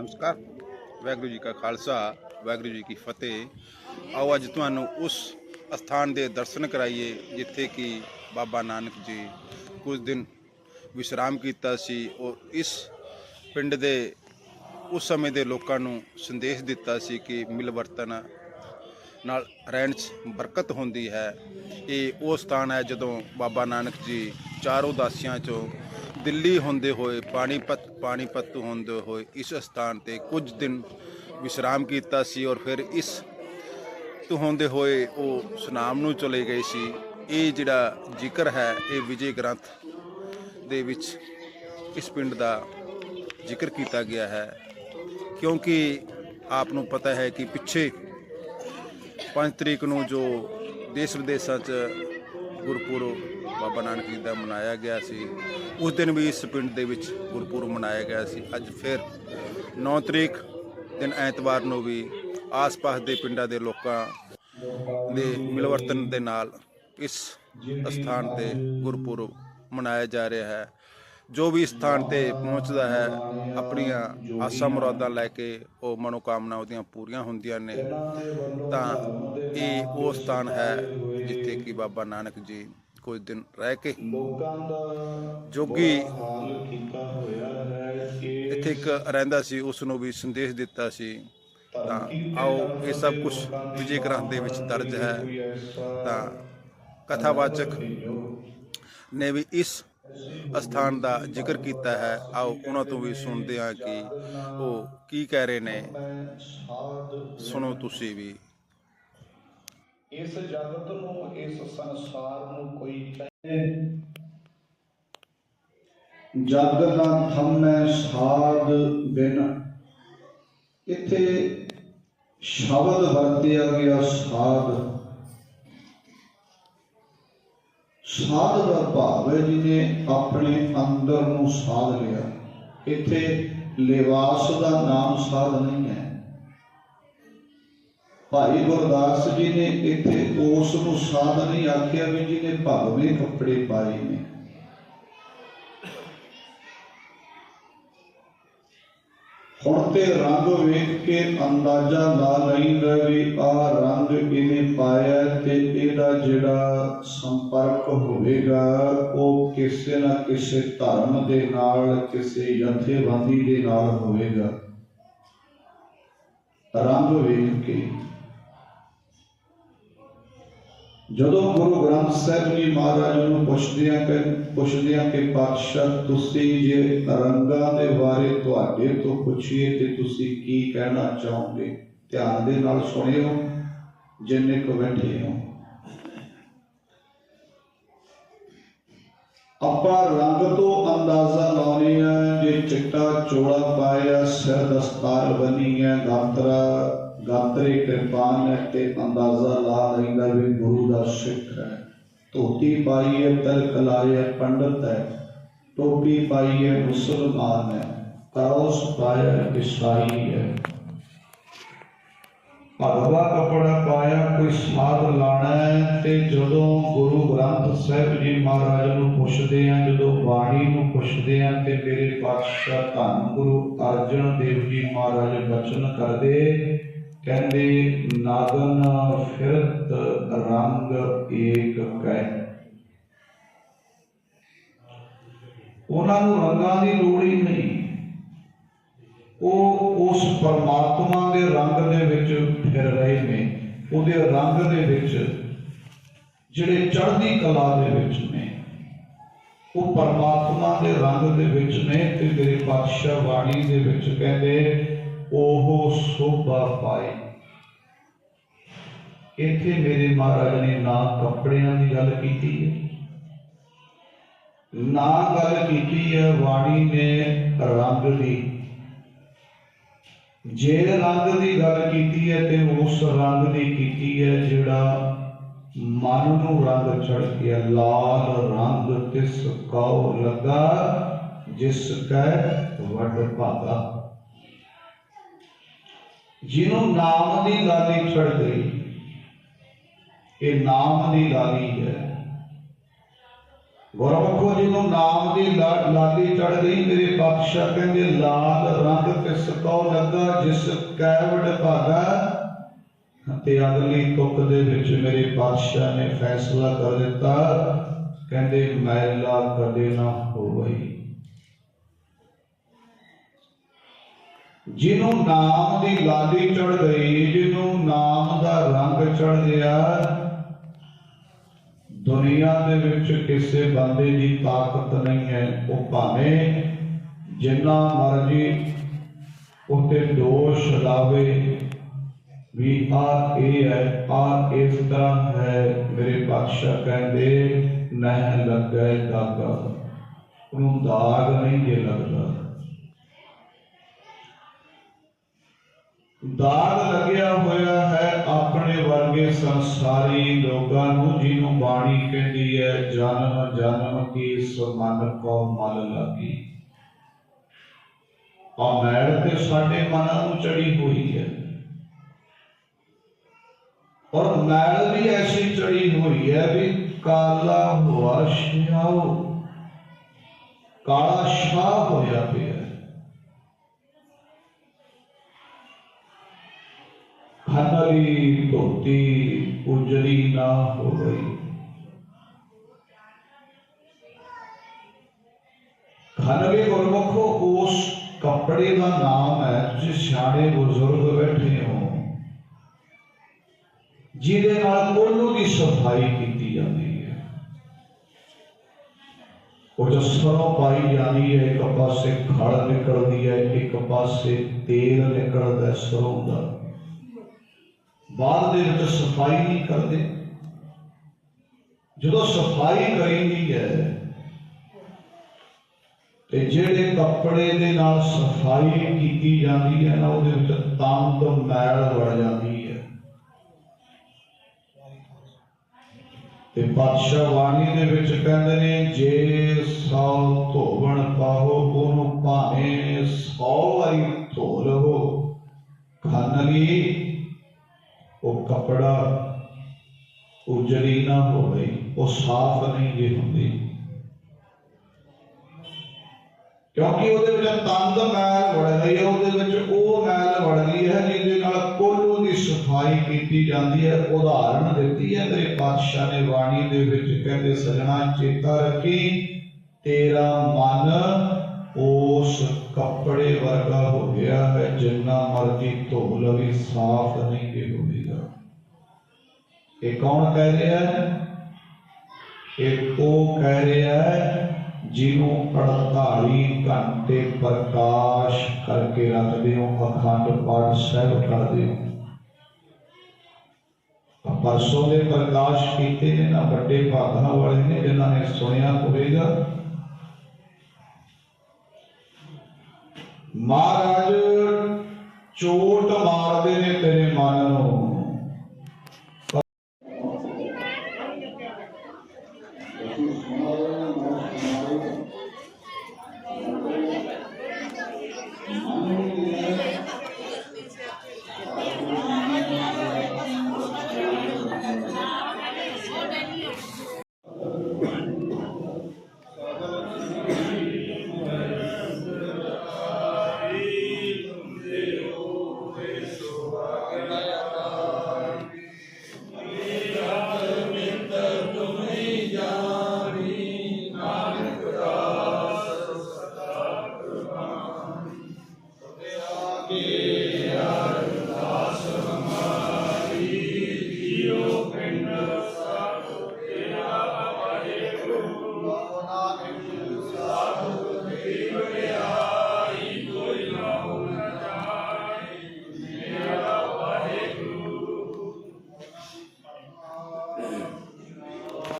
ਨਮਸਕਾਰ। ਵਾਹਿਗੁਰੂ ਜੀ ਕਾ ਖਾਲਸਾ, ਵਾਹਿਗੁਰੂ ਜੀ ਕੀ ਫਤਿਹ। ਆਓ ਅੱਜ ਤੁਹਾਨੂੰ ਉਸ ਸਥਾਨ ਦੇ ਦਰਸ਼ਨ ਕਰਾਈਏ, ਜਿੱਥੇ ਕਿ ਬਾਬਾ ਨਾਨਕ ਜੀ ਕੁਝ ਦਿਨ ਵਿਸ਼ਰਾਮ ਕੀਤਾ ਸੀ ਔਰ ਇਸ ਪਿੰਡ ਦੇ ਉਸ ਸਮੇਂ ਦੇ ਲੋਕਾਂ ਨੂੰ ਸੰਦੇਸ਼ ਦਿੱਤਾ ਸੀ ਕਿ ਮਿਲਵਰਤਨ ਨਾਲ ਰਹਿਣ 'ਚ ਬਰਕਤ ਹੁੰਦੀ ਹੈ। ਇਹ ਉਹ ਸਥਾਨ ਹੈ ਜਦੋਂ ਬਾਬਾ ਨਾਨਕ ਜੀ ਚਾਰ ਉਦਾਸੀਆਂ ਚੋਂ ਦਿੱਲੀ ਹੁੰਦੇ ਹੋਏ, ਪਾਣੀਪਤ ਪਾਣੀਪਤ ਹੁੰਦੇ ਹੋਏ ਇਸ ਸਥਾਨ ਤੇ ਕੁਝ ਦਿਨ ਵਿਸ਼ਰਾਮ ਕੀਤਾ ਸੀ ਔਰ ਫਿਰ ਇਸ ਤੋਂ ਹੁੰਦੇ ਹੋਏ ਉਹ ਸੁਨਾਮ ਨੂੰ ਚਲੇ ਗਏ ਸੀ। ਇਹ ਜਿਹੜਾ ਜ਼ਿਕਰ ਹੈ, ਇਹ ਵਿਜੇ ਗ੍ਰੰਥ ਦੇ ਵਿੱਚ ਇਸ ਪਿੰਡ ਦਾ ਜ਼ਿਕਰ ਕੀਤਾ ਗਿਆ ਹੈ। ਕਿਉਂਕਿ ਆਪ ਨੂੰ ਪਤਾ ਹੈ ਕਿ ਪਿੱਛੇ 5 ਤਰੀਕ ਨੂੰ ਜੋ ਦੇਸ਼ ਵਿਦੇਸ਼ਾਂ 'ਚ ਗੁਰਪੁਰਬ ਬਾਬਾ ਨਾਨਕ ਜੀ ਦਾ ਮਨਾਇਆ ਗਿਆ ਸੀ। ਉਸ ਦਿਨ ਵੀ ਇਸ ਪਿੰਡ ਦੇ ਵਿੱਚ ਗੁਰਪੁਰਬ ਮਨਾਇਆ ਗਿਆ ਸੀ। ਅੱਜ ਫਿਰ 9 ਤਰੀਕ ਦਿਨ ਐਤਵਾਰ ਨੂੰ ਵੀ ਆਸ-ਪਾਸ ਦੇ ਪਿੰਡਾਂ ਦੇ ਲੋਕਾਂ ਦੇ ਮਿਲਵਰਤਨ ਦੇ ਨਾਲ ਇਸ ਸਥਾਨ ਤੇ ਗੁਰਪੁਰਬ ਮਨਾਇਆ ਜਾ ਰਿਹਾ ਹੈ। ਜੋ ਵੀ ਸਥਾਨ ਤੇ ਪਹੁੰਚਦਾ ਹੈ, ਆਪਣੀਆਂ ਆਸਾਂ ਮੁਰਾਦਾਂ ਲੈ ਕੇ ਉਹ ਮਨੋਕਾਮਨਾ ਉਹਦੀਆਂ ਪੂਰੀਆਂ ਹੁੰਦੀਆਂ ਨੇ, ਤਾਂ ਇਹ ਉਹ ਸਥਾਨ ਹੈ ਜਿੱਥੇ ਕਿ ਬਾਬਾ ਨਾਨਕ ਜੀ ਕੁਝ ਦਿਨ ਰਹਿ ਕੇ ਲੋਕਾਂ ਜੋਗੀ ਕਿ ਇੱਥੇ ਇੱਕ ਰਹਿੰਦਾ ਸੀ ਉਸ ਨੂੰ ਵੀ ਸੰਦੇਸ਼ ਦਿੱਤਾ ਸੀ, ਤਾਂ ਆਓ ਇਹ ਸਭ ਕੁਝ ਵਿਜੇ ਗ੍ਰੰਥ ਦੇ ਵਿੱਚ ਦਰਜ ਹੈ, ਤਾਂ ਕਥਾਵਾਚਕ ਨੇ ਵੀ ਇਸ ਸਥਾਨ ਦਾ ਜ਼ਿਕਰ ਕੀਤਾ ਹੈ। ਆਓ ਉਹਨਾਂ ਤੋਂ ਵੀ ਸੁਣਦੇ ਹਾਂ ਕਿ ਉਹ ਕੀ ਕਹਿ ਰਹੇ ਨੇ। ਸੁਣੋ ਤੁਸੀਂ ਵੀ। ਇਸ ਜਗਤ ਨੂੰ, ਇਸ ਸੰਸਾਰ ਨੂੰ ਕੋਈ ਚਾਹੇ ਜਗ ਨਾ ਥੰਮੈ ਸਾਧ ਬਿਨ। ਇੱਥੇ ਸ਼ਬਦ ਵਰਤਿਆ ਗਿਆ ਸਾਧ। ਸਾਧ ਦਾ ਭਾਵ ਹੈ ਜਿਹਨੇ ਆਪਣੇ ਅੰਦਰ ਨੂੰ ਸਾਧ ਲਿਆ। ਇੱਥੇ ਲਿਵਾਸ ਦਾ ਨਾਮ ਸਾਧ ਨਹੀਂ ਹੈ। ਭਾਈ ਗੁਰਦਾਸ ਜੀ ਨੇ ਇੱਥੇ ਉਸ ਨੂੰ ਸਾਧ ਨਹੀਂ ਆਖਿਆ ਵੀ ਜਿਹਨੇ ਭਗਵੇਂ ਕੱਪੜੇ ਪਾਏ ਨੇ। ਹੁਣ ਤੇ ਰੰਗ ਵੇਖ ਕੇ ਅੰਦਾਜ਼ਾ ਲਾ ਲਈਦਾ ਵੀ ਆਹ ਰੰਗ ਇਹਨੇ ਪਾਇਆ ਤੇ ਇਹਦਾ ਜਿਹੜਾ ਸੰਪਰਕ ਹੋਵੇਗਾ, ਉਹ ਕਿਸੇ ਨਾ ਕਿਸੇ ਧਰਮ ਦੇ ਨਾਲ, ਕਿਸੇ ਜਥੇਬੰਦੀ ਦੇ ਨਾਲ ਹੋਵੇਗਾ। ਰੰਗ ਵੇਖ ਕੇ ਜਦੋਂ ਗੁਰੂ ਗ੍ਰੰਥ ਸਾਹਿਬ ਜੀ ਮਹਾਰਾਜ ਨੂੰ ਪੁੱਛਦੇ ਆ ਕਿ ਪੁੱਛਦੇ ਆ ਕਿ ਪਾਤਸ਼ਾਹ, ਤੁਸੀਂ ਜੇ ਰੰਗਾਂ ਦੇ ਬਾਰੇ ਤੁਹਾਡੇ ਤੋਂ ਪੁੱਛੀਏ ਤੇ ਤੁਸੀਂ ਕੀ ਕਹਿਣਾ ਚਾਹੋਗੇ? ਧਿਆਨ ਦੇ ਨਾਲ ਸੁਣਿਓ, ਜਿੰਨੇ ਕੋ ਬੈਠੇ ਹੋ। ਆਪਾਂ ਰੰਗ ਤੋਂ ਅੰਦਾਜ਼ਾ ਲਾਉਣੇ ਆ ਜੇ ਚਿੱਟਾ ਚੋਲਾ ਪਾਇਆ, ਸਿਰ ਦਸਤਾਰ ਬਣੀ ਹੈ, ਗਾਤਰਾ ਗਾਤਰੇ ਕਿਰਪਾਨ ਹੈ ਤੇ ਅੰਦਾਜ਼ਾ ਲਾ ਲੈਂਦਾ ਵੀ ਗੁਰੂ ਦਾ ਸਿੱਖ ਹੈ। ਧੋਤੀ ਪਾਈ ਹੈ ਤਿਲਕ ਲਾਇਆ ਪੰਡਤ ਹੈ। ਟੋਪੀ ਪਾਈ ਹੈ ਮੁਸਲਮਾਨ ਹੈ। ਕਰੋਸ ਪਾਇਆ ਹੈ ਹੈ। ਭਗਵਾ ਕਪੜਾ ਪਾਇਆ, ਕੋਈ ਸਾਧ ਲਾਣਾ ਹੈ। ਤੇ ਜਦੋਂ ਗੁਰੂ ਗ੍ਰੰਥ ਸਾਹਿਬ ਜੀ ਮਹਾਰਾਜ ਨੂੰ ਪੁੱਛਦੇ ਆ ਜਦੋਂ ਬਾਣੀ ਨੂੰ ਪੁੱਛਦੇ ਆ ਤੇ ਮੇਰੇ ਪਾਤਸ਼ਾਹ ਧੰਨ ਗੁਰੂ ਅਰਜਨ ਦੇਵ ਜੀ ਮਹਾਰਾਜ ਬਚਨ ਕਰਦੇ ਕਹਿੰਦੇ, ਨਾਗਨ ਫਿਰਤ ਰੰਗ ਏਕ ਕਹਿ ਉਹਨਾਂ ਨੂੰ ਰੰਗਾਂ ਦੀ ਲੋੜ ਹੀ ਨਹੀਂ। ਉਹ ਉਸ ਪਰਮਾਤਮਾ ਦੇ ਰੰਗ ਦੇ ਵਿੱਚ ਫਿਰ ਰਹੇ ਨੇ। ਉਹਦੇ ਰੰਗ ਦੇ ਵਿੱਚ ਜਿਹੜੇ ਚੜ੍ਹਦੀ ਕਲਾ ਦੇ ਵਿੱਚ ਨੇ, ਉਹ ਪਰਮਾਤਮਾ ਦੇ ਰੰਗ ਦੇ ਵਿੱਚ ਨੇ ਤੇ ਮੇਰੇ ਪਾਤਸ਼ਾਹ ਬਾਣੀ ਦੇ ਵਿੱਚ ਕਹਿੰਦੇ ਉਹ ਸੋਭਾ ਪਾਏ। ਇੱਥੇ ਮੇਰੇ ਮਹਾਰਾਜ ਨੇ ਨਾ ਕੱਪੜਿਆਂ ਦੀ ਗੱਲ ਕੀਤੀ ਹੈ, ਨਾ ਗੱਲ ਕੀਤੀ ਹੈ ਬਾਣੀ ਨੇ ਰੰਗ ਦੀ। ਜੇ ਰੰਗ ਦੀ ਗੱਲ ਕੀਤੀ ਹੈ ਤੇ ਉਸ ਰੰਗ ਦੀ ਕੀਤੀ ਹੈ ਜਿਹੜਾ ਮਨ ਨੂੰ ਰੰਗ ਚੜ ਗਿਆ ਲਾਲ ਰੰਗ ਤਿਸ ਕਉ ਲਗਾ, ਜਿਸ ਕੈ ਵੱਡ ਭਾਗਾ। ਜਿਹਨੂੰ ਨਾਮ ਦੀ ਲਾਲੀ ਚੜ ਗਈ ਇਹ ਨਾਮ ਦੀ ਲਾਲੀ ਹੈ। ਗੁਰਮੁਖੋ ਜਿਹਨੂੰ ਨਾਮ ਦੀ ਲਾਲੀ ਚੜ ਗਈ ਮੇਰੇ ਪਾਤਸ਼ਾਹ ਕਹਿੰਦੇ, ਲਾਲ ਰੰਗ ਤੇ ਕਉ ਲੱਗਾ, ਜਿਸ ਕੈਵਡ ਭਾਗਾ ਤੇ ਅਗਲੀ ਤੁਕ ਦੇ ਵਿੱਚ ਮੇਰੇ ਪਾਤਸ਼ਾਹ ਨੇ ਫੈਸਲਾ ਕਰ ਦਿੱਤਾ। ਕਹਿੰਦੇ ਮੈਲਾ ਕਦੇ ਨਾ ਹੋਵਈ। ਜਿਹਨੂੰ ਨਾਮ ਦੀ ਲਾਲੀ ਚੜ ਗਈ ਜਿਹਨੂੰ ਨਾਮ ਦਾ ਰੰਗ ਚੜ ਗਿਆ। ਦੁਨੀਆ ਦੇ ਵਿੱਚ ਕਿਸੇ ਬੰਦੇ ਦੀ ਤਾਕਤ ਨਹੀਂ ਹੈ। ਉਹ ਭਾਵੇਂ ਜਿੰਨਾ ਮਰਜ਼ੀ ਉੱਤੇ ਦੋਸ਼ ਲਾਵੇ, ਵੀ ਆ ਇਹ ਹੈ ਆ ਇਸ ਤਰ੍ਹਾਂ ਹੈ, ਮੇਰੇ ਪਾਤਸ਼ਾਹ ਕਹਿੰਦੇ, ਨਹਿ ਲੱਗੈ ਦਾਗਾ ਉਹਨੂੰ ਦਾਗ ਨਹੀਂ ਜੇ ਲੱਗਦਾ। ਦਾਗ ਲੱਗਿਆ ਹੋਇਆ ਹੈ ਆਪਣੇ ਵਰਗੇ ਸੰਸਾਰੀ ਲੋਕਾਂ ਨੂੰ, ਜਿਹਨੂੰ ਬਾਣੀ ਕਹਿੰਦੀ ਹੈ, ਜਨਮ ਜਨਮ ਕੀ ਸੁਮਨ ਕੋ ਮਲ ਲਾਗੀ। ਆ ਮੈਲ ਤੇ ਸਾਡੇ ਮਨਾਂ ਨੂੰ ਚੜੀ ਹੋਈ ਹੈ। ਔਰ ਮੈਲ ਵੀ ਐਸੀ ਚੜੀ ਹੋਈ ਹੈ ਵੀ ਕਾਲਾ ਹੋਆ ਸ਼ਿਆਉ ਕਾਲਾ ਸ਼ਾਹ ਹੋਇਆ ਪਿਆ ਹੈ। ਖਨਰੀ ਧੋਤੀ ਉਜਰੀ ਨਾ ਹੋ ਗਈ ਖਨਰੀ ਗੁਰਮੁਖੋ ਉਸ ਕੱਪੜੇ ਦਾ ਨਾਮ ਹੈ ਜਿਸ ਸਿਆਣੇ ਬਜ਼ੁਰਗ ਬੈਠੇ ਹੋ ਜਿਹਦੇ ਨਾਲ ਕੋਲੋਂ ਦੀ ਸਫ਼ਾਈ ਕੀਤੀ ਜਾਂਦੀ ਹੈ ਉਹ ਜੋ ਸਰੋਂ ਪਾਈ ਜਾਂਦੀ ਹੈ ਇੱਕ ਪਾਸੇ ਖੜ ਨਿਕਲਦੀ ਹੈ ਇੱਕ ਪਾਸੇ ਤੇਲ ਨਿਕਲਦਾ ਹੈ ਸਰੋਂ ਦਾ ਬਾਅਦ ਦੇ ਵਿੱਚ ਸਫ਼ਾਈ ਨਹੀਂ ਕਰਦੇ। ਜਦੋਂ ਸਫ਼ਾਈ ਕਰੀਦੀ ਹੈ, ਤੇ ਜਿਹੜੇ ਕੱਪੜੇ ਦੇ ਨਾਲ ਸਫ਼ਾਈ ਕੀਤੀ ਜਾਂਦੀ ਹੈ ਨਾ, ਉਹਦੇ ਵਿੱਚ ਤੰਤ ਮੈਲ ਵੜ ਜਾਂਦੀ ਹੈ। ਤੇ ਪਾਤਸ਼ਾਹ ਬਾਣੀ ਦੇ ਵਿੱਚ ਕਹਿੰਦੇ ਨੇ, ਜੇ ਸੌ ਧੋਵਣ ਪਾਹੋ, ਉਹਨੂੰ ਭਾਵੇਂ ਸੌ ਵਾਰੀ ਧੋ ਲਵੋ। ਖਾਨਗੀ ਉਹ ਕਪੜਾ ਉਜੜੀ ਨਾ ਹੋਵੇ, ਉਹ ਸਾਫ਼ ਨਹੀਂ ਜੇ ਹੁੰਦੀ। ਕਿਉਂਕਿ ਉਹਦੇ ਵਿੱਚ ਤੰਦ ਮੈਲ ਵੜ ਗਈ ਹੈ, ਉਹਦੇ ਵਿੱਚ ਉਹ ਮੈਲ ਵੜ ਗਈ ਹੈ, ਜਿਹਦੇ ਨਾਲ ਕੋਲੋਂ ਦੀ ਸਫ਼ਾਈ ਕੀਤੀ ਜਾਂਦੀ ਹੈ, ਉਦਾਹਰਣ ਦਿੱਤੀ ਹੈ ਤੇਰੇ ਪਾਤਸ਼ਾਹ ਨੇ ਬਾਣੀ ਦੇ ਵਿੱਚ ਕਹਿੰਦੇ, ਸਜਣਾ ਚੇਤਾ ਰੱਖੀ, ਤੇਰਾ ਮਨ ਉਸ ਕੱਪੜੇ ਵਰਗਾ ਹੋ ਗਿਆ ਹੈ, ਜਿੰਨਾ ਮਰਜ਼ੀ ਧੋ ਲਵੇ ਸਾਫ਼ ਨਹੀਂ ਜੇ ਹੋਵੇਗਾ ਇਹ ਕੌਣ ਕਹਿ ਰਿਹਾ ਹੈ? ਇਹ ਉਹ ਕਹਿ ਰਿਹਾ ਹੈ ਜਿਹਨੂੰ 48 ਘੰਟੇ ਪ੍ਰਕਾਸ਼ ਕਰਕੇ ਰੱਖਦੇ ਹੋ, ਅਖੰਡ ਪਾਠ ਸਾਹਿਬ ਕਰਦੇ ਹੋ। ਪਰਸੋਂ ਦੇ ਪ੍ਰਕਾਸ਼ ਕੀਤੇ ਨੇ ਨਾ, ਵੱਡੇ ਭਾਗਾਂ ਵਾਲੇ ਨੇ, ਜਿਨ੍ਹਾਂ ਨੇ ਸੁਣਿਆ ਹੋਵੇਗਾ। ਮਹਾਰਾਜ, ਚੋਟ ਮਾਰਦੇ ਨੇ ਤੇਰੇ ਮਨ ਨੂੰ। Amen.